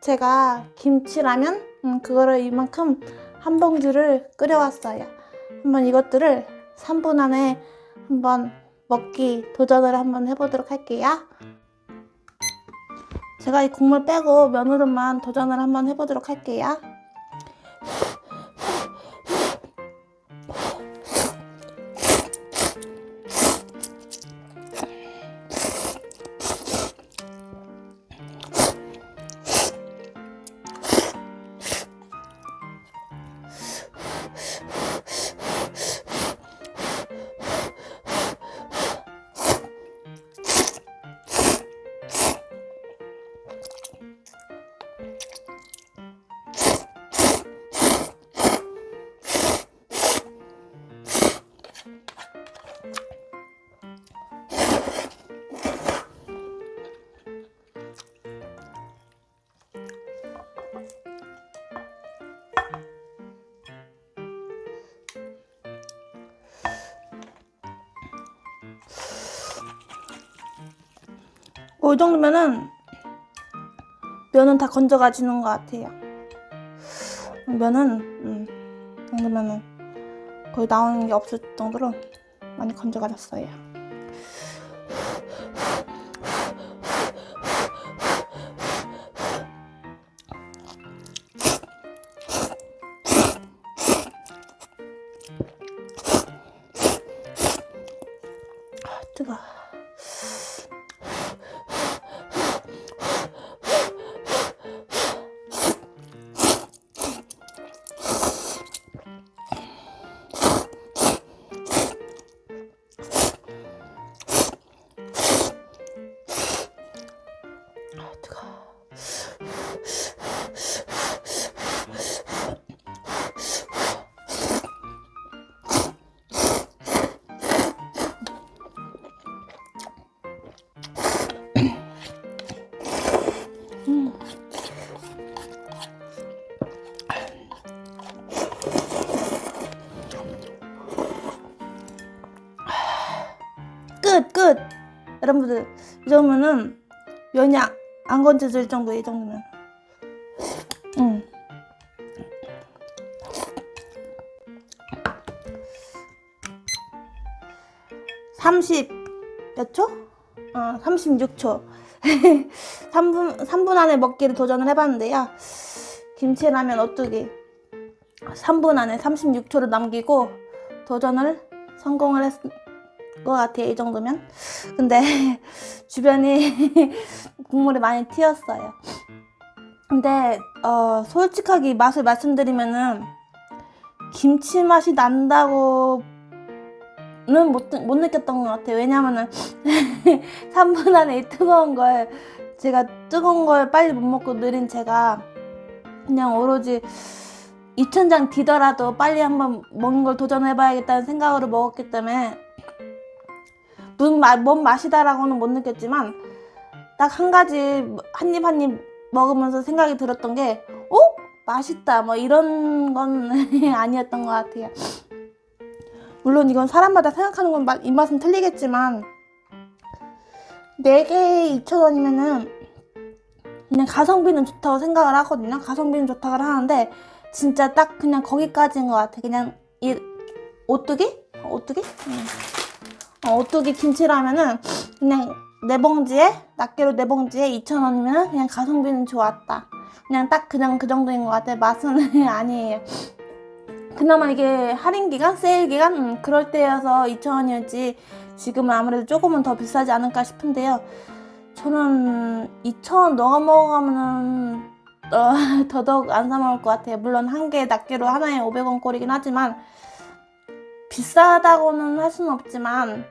제가 김치라면 음, 그거를 이만큼 한 봉지를 끓여왔어요. 한번 이것들을 3분 안에 한번 먹기 도전을 한번 해보도록 할게요. 제가 이 국물 빼고 면으로만 도전을 한번 해보도록 할게요. 어, 이 정도면은 면은 다 건져가지는 것 같아요. 면은 음, 이 정도면은 거의 나오는 게 없을 정도로 많이 건져가졌어요. 끝, 끝. 여러분들, 이 정도면은 면이 안- 안 건져질 정도, 이 정도면. 응. 삼십 몇 초? 어, 36초. 3분, 3분 안에 먹기를 도전을 해봤는데요. 김치라면 오뚜기 3분 안에 36초를 남기고 도전을 성공을 했, 것 같아요. 이 정도면. 근데 주변이 국물이 많이 튀었어요. 근데 어, 솔직하게 이 맛을 말씀드리면은 김치 맛이 난다고는 못, 못 느꼈던 것 같아요. 왜냐면은 3분 안에 이 뜨거운 걸 제가 뜨거운 걸 빨리 못 먹고 느린 제가 그냥 오로지 2천장 뒤더라도 빨리 한번 먹는 걸 도전해봐야겠다는 생각으로 먹었기 때문에 무슨 맛, 뭔 맛이다라고는 못 느꼈지만 딱 한 가지 한 입 한 입 먹으면서 생각이 들었던 게 어? 맛있다 뭐 이런 건 아니었던 것 같아요. 물론 이건 사람마다 생각하는 건 맛- 입맛은 틀리겠지만 4개에 2,000원이면은 그냥 가성비는 좋다고 생각을 하거든요. 가성비는 좋다고 하는데 진짜 딱 그냥 거기까지인 것 같아. 그냥 이 오뚜기? 오뚜기? 음. 어, 오뚜기 김치라면은 그냥 네 봉지에 낱개로 네 봉지에 2,000원이면은 그냥 가성비는 좋았다. 그냥 딱 그냥 그 정도인 것 같아. 맛은 아니에요. 그나마 이게 할인 기간, 세일 기간 음, 그럴 때여서 2,000원이었지. 지금은 아무래도 조금은 더 비싸지 않을까 싶은데요. 저는 2,000원 넘어가면은 어, 더더욱 안 사 먹을 것 같아요. 물론 한 개 낱개로 하나에 500원 꼴이긴 하지만 비싸다고는 할 수는 없지만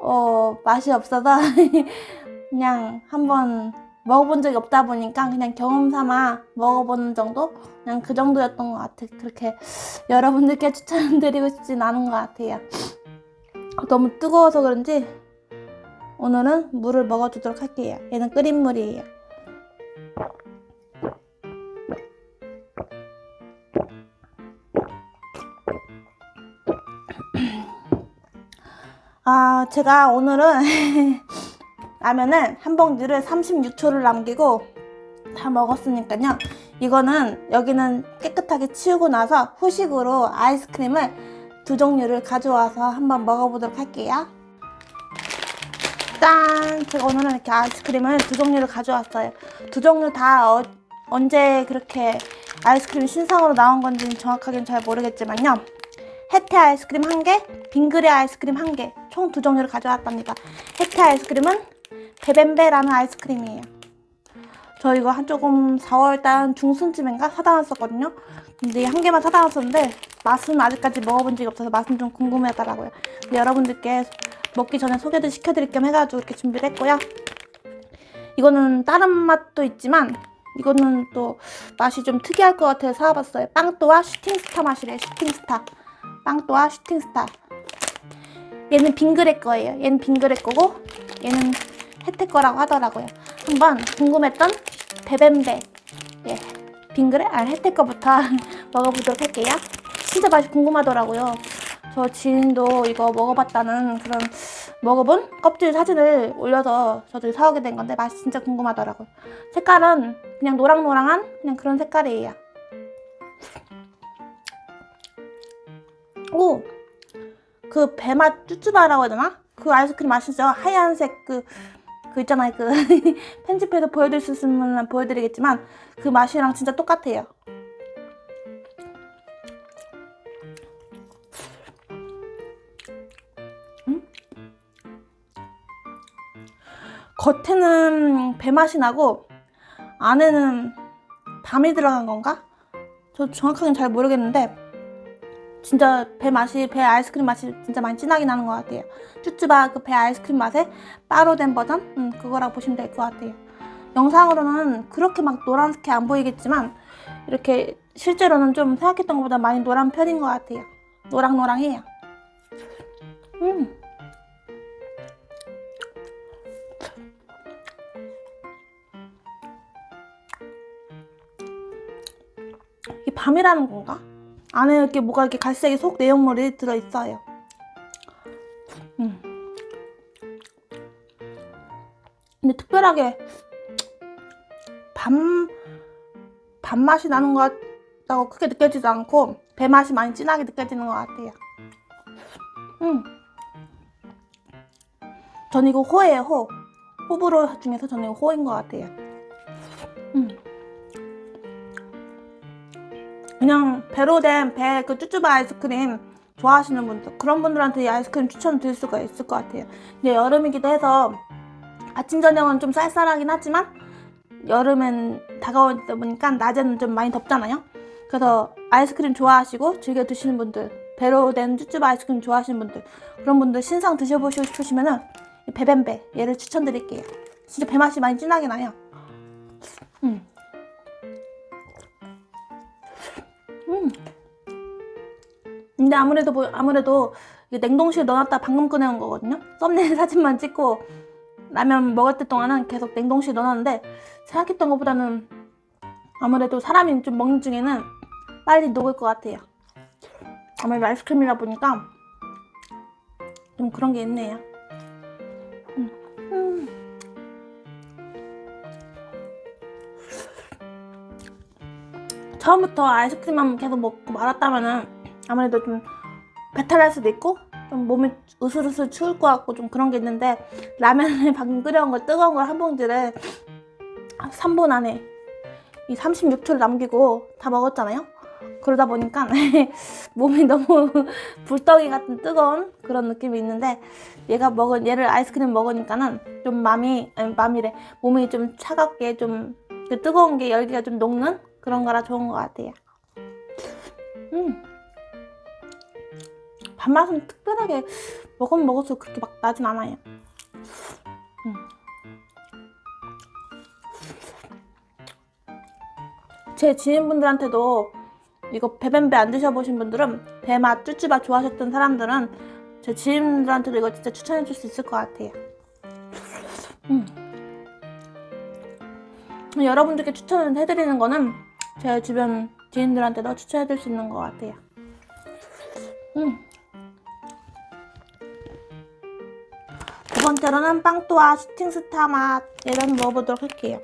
어 맛이 없어서 그냥 한번 먹어본 적이 없다 보니까 그냥 경험 삼아 먹어보는 정도? 그냥 그 정도였던 것 같아. 그렇게 여러분들께 추천드리고 싶진 않은 것 같아요. 너무 뜨거워서 그런지 오늘은 물을 먹어주도록 할게요. 얘는 끓인 물이에요 아, 제가 오늘은 라면을 한 봉지를 36초를 남기고 다 먹었으니까요. 이거는 여기는 깨끗하게 치우고 나서 후식으로 아이스크림을 두 종류를 가져와서 한번 먹어보도록 할게요. 짠! 제가 오늘은 이렇게 아이스크림을 두 종류를 가져왔어요. 두 종류 다 어- 언제 그렇게 아이스크림이 신상으로 나온 건지는 정확하게는 잘 모르겠지만요. 혜태 아이스크림 한 개, 빙그레 아이스크림 한 개, 총 두 종류를 가져왔답니다. 혜태 아이스크림은 베벤베라는 아이스크림이에요. 저 이거 한 조금 4월달 중순쯤인가 사다 놨었거든요. 근데 한 개만 사다 놨었는데 맛은 아직까지 먹어본 적이 없어서 맛은 좀 궁금하더라고요. 근데 여러분들께 먹기 전에 소개도 시켜드릴 겸 해가지고 이렇게 준비를 했고요. 이거는 다른 맛도 있지만 이거는 또 맛이 좀 특이할 것 같아서 사와봤어요. 빵또와 슈팅스타 맛이래요. 슈팅스타. 빵또와 슈팅스타. 얘는 빙그레 거예요. 얘는 빙그레 거고 얘는 혜택 거라고 하더라고요. 한번 궁금했던 베벤베 예 빙그레 아 혜택 거부터 먹어보도록 할게요. 진짜 맛이 궁금하더라고요. 저 지인도 이거 먹어봤다는 그런 먹어본 껍질 사진을 올려서 저도 사오게 된 건데 맛이 진짜 궁금하더라고요. 색깔은 그냥 노랑노랑한 그냥 그런 색깔이에요. 오! 그 배맛 쭈쭈바라고 해야 되나? 그 아이스크림 아시죠? 하얀색 그, 그 있잖아요. 그 편집해서 보여드릴 수 있으면 보여드리겠지만 그 맛이랑 진짜 똑같아요. 음? 겉에는 배 맛이 나고 안에는 밤이 들어간 건가? 저 정확하게는 잘 모르겠는데 진짜 배 맛이 배 아이스크림 맛이 진짜 많이 진하게 나는 것 같아요. 쭈쭈바 그 배 아이스크림 맛에 따로 된 버전 음, 그거라고 보시면 될 것 같아요. 영상으로는 그렇게 막 노란색이 안 보이겠지만 이렇게 실제로는 좀 생각했던 것보다 많이 노란 편인 것 같아요. 노랑노랑해요. 음. 이게 밤이라는 건가? 안에 이렇게 뭐가 이렇게 갈색이 속 내용물이 들어 있어요. 음. 근데 특별하게 밤 밥맛이 나는 것 같다고 크게 느껴지지 않고 배 맛이 많이 진하게 느껴지는 것 같아요. 음. 전 이거 호예요, 호. 호불호 중에서 저는 호인 것 같아요. 그냥 배로 된 배 그 쭈쭈바 아이스크림 좋아하시는 분들 그런 분들한테 이 아이스크림 추천드릴 수가 있을 것 같아요. 근데 여름이기도 해서 아침 저녁은 좀 쌀쌀하긴 하지만 여름엔 다가오다 보니까 낮에는 좀 많이 덥잖아요. 그래서 아이스크림 좋아하시고 즐겨 드시는 분들 배로 된 쭈쭈바 아이스크림 좋아하시는 분들 그런 분들 신상 드셔보시고 싶으시면은 이 베벤베 얘를 추천드릴게요. 진짜 배 맛이 많이 진하게 나요. 음. 음. 근데 아무래도 뭐 아무래도 냉동실에 넣어놨다 방금 꺼내온 거거든요. 썸네일 사진만 찍고 라면 먹을 때 동안은 계속 냉동실에 넣어놨는데 생각했던 것보다는 아무래도 사람이 좀 먹는 중에는 빨리 녹을 것 같아요. 아무래도 아이스크림이라 보니까 좀 그런 게 있네요. 처음부터 아이스크림만 계속 먹고 말았다면은 아무래도 좀 배탈 날 수도 있고 좀 몸이 으슬으슬 추울 것 같고 좀 그런 게 있는데 라면을 방금 끓여온 걸 뜨거운 걸 한 봉지를 3분 안에 이 36초를 남기고 다 먹었잖아요. 그러다 보니까 몸이 너무 불덩이 같은 뜨거운 그런 느낌이 있는데 얘가 먹은 얘를 아이스크림 먹으니까는 좀 마음이 아니 마음이래 몸이 좀 차갑게 좀 그 뜨거운 게 열기가 좀 녹는 그런 거라 좋은 것 같아요. 음. 밥맛은 특별하게 먹으면 먹을수록 그렇게 막 나진 않아요. 음. 제 지인분들한테도 이거 배뱀배 안 드셔보신 분들은 배맛, 쭈쭈밥 좋아하셨던 사람들은 제 지인들한테도 이거 진짜 추천해 줄 수 있을 것 같아요. 음. 여러분들께 추천을 해드리는 거는 제 주변 지인들한테도 추천해드릴 수 있는 것 같아요. 음. 두 번째로는 빵또와 슈팅스타 맛 얘를 먹어보도록 할게요.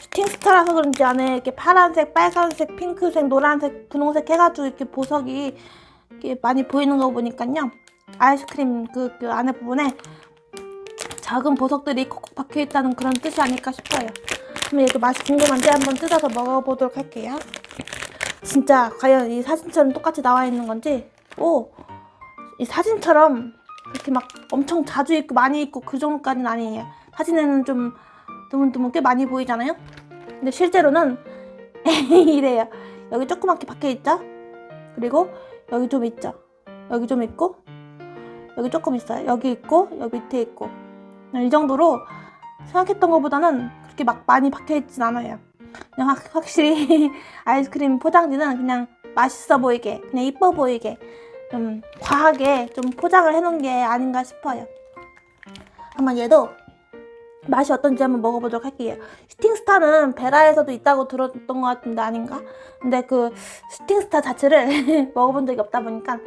슈팅스타라서 그런지 안에 이렇게 파란색, 빨간색, 핑크색, 노란색, 분홍색 해가지고 이렇게 보석이 이렇게 많이 보이는 거 보니까요. 아이스크림 그, 그 안에 부분에 작은 보석들이 콕콕 박혀 있다는 그런 뜻이 아닐까 싶어요. 그럼 얘도 맛이 궁금한데 한번 뜯어서 먹어보도록 할게요. 진짜 과연 이 사진처럼 똑같이 나와 있는 건지, 오, 이 사진처럼 그렇게 막 엄청 자주 있고 많이 있고 그 정도까지는 아니에요. 사진에는 좀 드문드문 꽤 많이 보이잖아요. 근데 실제로는 이래요. 여기 조그맣게 박혀 있죠? 그리고 여기 좀 있죠? 여기 좀 있고 여기 조금 있어요. 여기 있고 여기 밑에 있고 이 정도로 생각했던 것보다는 그렇게 막 많이 박혀 있진 않아요. 그냥 확, 확실히 아이스크림 포장지는 그냥 맛있어 보이게 그냥 이뻐 보이게 좀 과하게 좀 포장을 해놓은 게 아닌가 싶어요. 한번 얘도 맛이 어떤지 한번 먹어보도록 할게요. 슈팅스타는 베라에서도 있다고 들었던 것 같은데 아닌가? 근데 그 슈팅스타 자체를 먹어본 적이 없다 보니까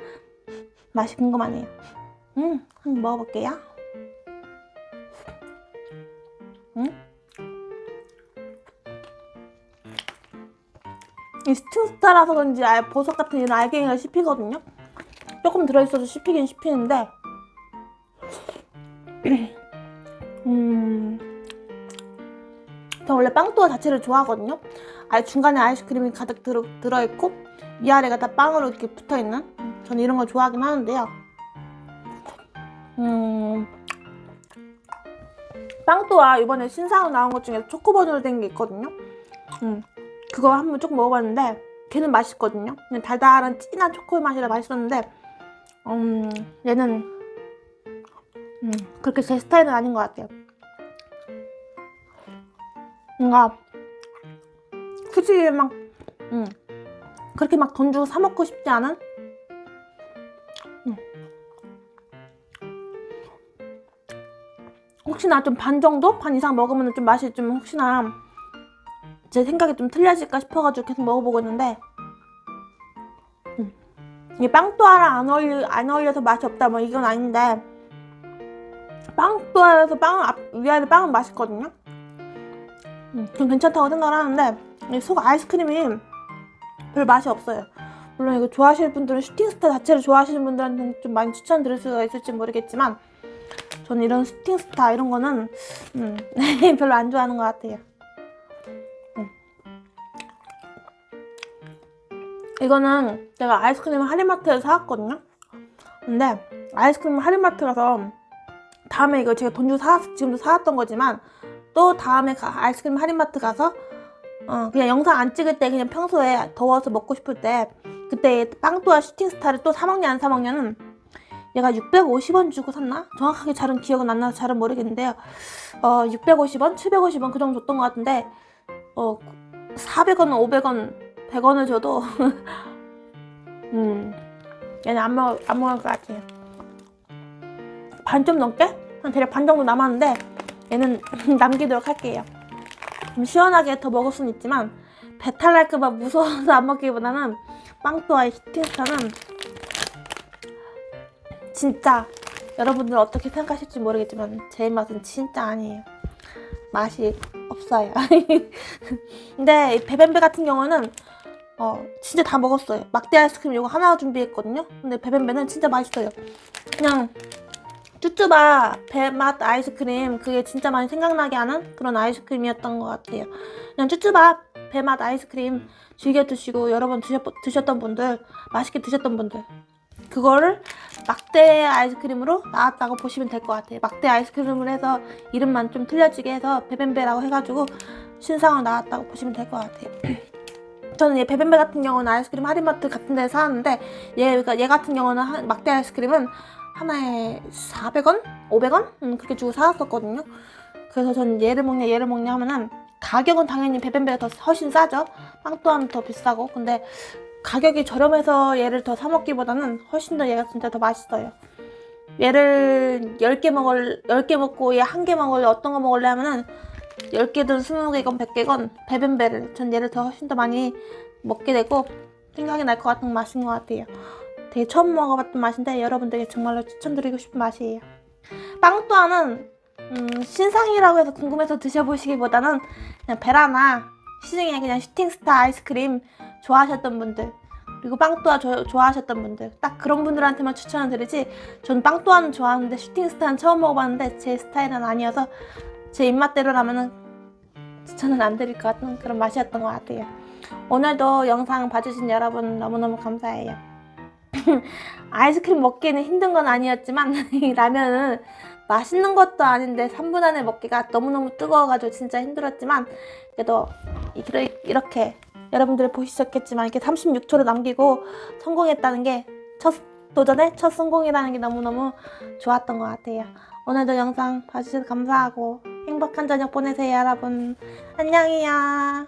맛이 궁금하네요. 음, 한번 먹어볼게요. 음? 이 스팅스타라서 그런지 알- 보석 같은 이런 알갱이가 씹히거든요. 조금 들어있어도 씹히긴 씹히는데, 음, 저 원래 빵또아 자체를 좋아하거든요. 아예 중간에 아이스크림이 가득 들어, 들어있고, 위아래가 다 빵으로 이렇게 붙어있는, 음, 저는 이런 거 좋아하긴 하는데요. 음, 빵또아 이번에 신상으로 나온 것 중에 초코버전으로 된 게 있거든요. 음, 그거 한번 조금 먹어봤는데 걔는 맛있거든요. 그냥 달달한 진한 초코 맛이라 맛있었는데 음, 얘는 음, 그렇게 제 스타일은 아닌 것 같아요. 뭔가 솔직히 막 음, 그렇게 막 돈 주고 사 먹고 싶지 않은 음. 혹시나 좀 반 정도 반 이상 먹으면 좀 맛이 좀 혹시나 제 생각이 좀 틀려질까 싶어가지고 계속 먹어보고 있는데 음. 이게 빵또아랑 안 어울리 안 어울려서 맛이 없다 뭐 이건 아닌데 빵또아에서 빵 앞, 위아래 빵은 맛있거든요. 음, 좀 괜찮다고 생각을 하는데 이속 아이스크림이 별 맛이 없어요. 물론 이거 좋아하시는 분들은 슈팅스타 자체를 좋아하시는 분들한테는 좀 많이 추천드릴 수가 있을지 모르겠지만 저는 이런 슈팅스타 이런 거는 음, 별로 안 좋아하는 것 같아요. 이거는 제가 아이스크림 할인마트에서 사왔거든요. 근데 아이스크림 할인마트 가서 다음에 이거 제가 돈 주고 사 지금도 사왔던 거지만 또 다음에 가, 아이스크림 할인마트 가서 어, 그냥 영상 안 찍을 때 그냥 평소에 더워서 먹고 싶을 때 그때 빵또와 슈팅스타를 또 사먹냐 안 사먹냐는 얘가 650원 주고 샀나? 정확하게 잘은 기억은 안 나서 잘은 모르겠는데요. 어, 650원, 750원 그 정도 줬던 것 같은데 어, 400원, 500원 100원을 줘도. 음. 얘는 안, 먹, 안 먹을 것 같아요. 반좀 넘게? 한 대략 반 정도 남았는데 얘는 남기도록 할게요. 좀 시원하게 더 먹을 수는 있지만 배탈 날까봐 무서워서 안 먹기보다는 빵또아의 히팅스타는 진짜 여러분들 어떻게 생각하실지 모르겠지만 제 맛은 진짜 아니에요. 맛이 없어요. 근데 이 베벤베 같은 경우는 어 진짜 다 먹었어요. 막대 아이스크림 이거 하나 준비했거든요. 근데 베벤베는 진짜 맛있어요. 그냥 쭈쭈바 배맛 아이스크림 그게 진짜 많이 생각나게 하는 그런 아이스크림이었던 것 같아요. 그냥 쭈쭈바 배맛 아이스크림 즐겨 드시고 여러 번 드셨, 드셨던 분들 맛있게 드셨던 분들 그거를 막대 아이스크림으로 나왔다고 보시면 될 것 같아요. 막대 아이스크림을 해서 이름만 좀 틀려지게 해서 베벤베라고 해가지고 신상으로 나왔다고 보시면 될 것 같아요. 저는 얘 베벤베 같은 경우는 아이스크림 할인마트 같은 데서 사는데 얘, 얘 같은 경우는 한- 막대 아이스크림은 하나에 400원? 500원? 음, 그렇게 주고 사왔었거든요. 그래서 저는 얘를 먹냐 얘를 먹냐 하면은 가격은 당연히 베벤베가 더 훨씬 싸죠. 빵 또한 더 비싸고 근데 가격이 저렴해서 얘를 더 사 먹기보다는 훨씬 더 얘가 진짜 더 맛있어요. 얘를 10개 먹을 10개 먹고 얘 한 개 먹을래 어떤 거 먹을래 하면은 10개든 20개건 100개건 베벤베를 전 얘를 더 훨씬 더 많이 먹게 되고 생각이 날 것 같은 맛인 것 같아요. 되게 처음 먹어봤던 맛인데 여러분들에게 정말로 추천드리고 싶은 맛이에요. 빵또아는 음, 신상이라고 해서 궁금해서 드셔보시기보다는 그냥 베라나 시중에 그냥 슈팅스타 아이스크림 좋아하셨던 분들 그리고 빵또아 조- 좋아하셨던 분들 딱 그런 분들한테만 추천을 드리지 전 빵또아는 좋아하는데 슈팅스타는 처음 먹어봤는데 제 스타일은 아니어서 제 입맛대로라면은 추천은 안 드릴 것 같은 그런 맛이었던 것 같아요 오늘도 영상 봐주신 여러분 너무너무 감사해요 아이스크림 먹기에는 힘든 건 아니었지만 이 라면은 맛있는 것도 아닌데 3분 안에 먹기가 너무너무 뜨거워가지고 진짜 힘들었지만 그래도 이렇게, 이렇게 여러분들 보시셨겠지만 이렇게 36초를 남기고 성공했다는 게 첫 도전의 첫 성공이라는 게 너무너무 좋았던 것 같아요. 오늘도 영상 봐주셔서 감사하고 행복한 저녁 보내세요 여러분. 안녕히요.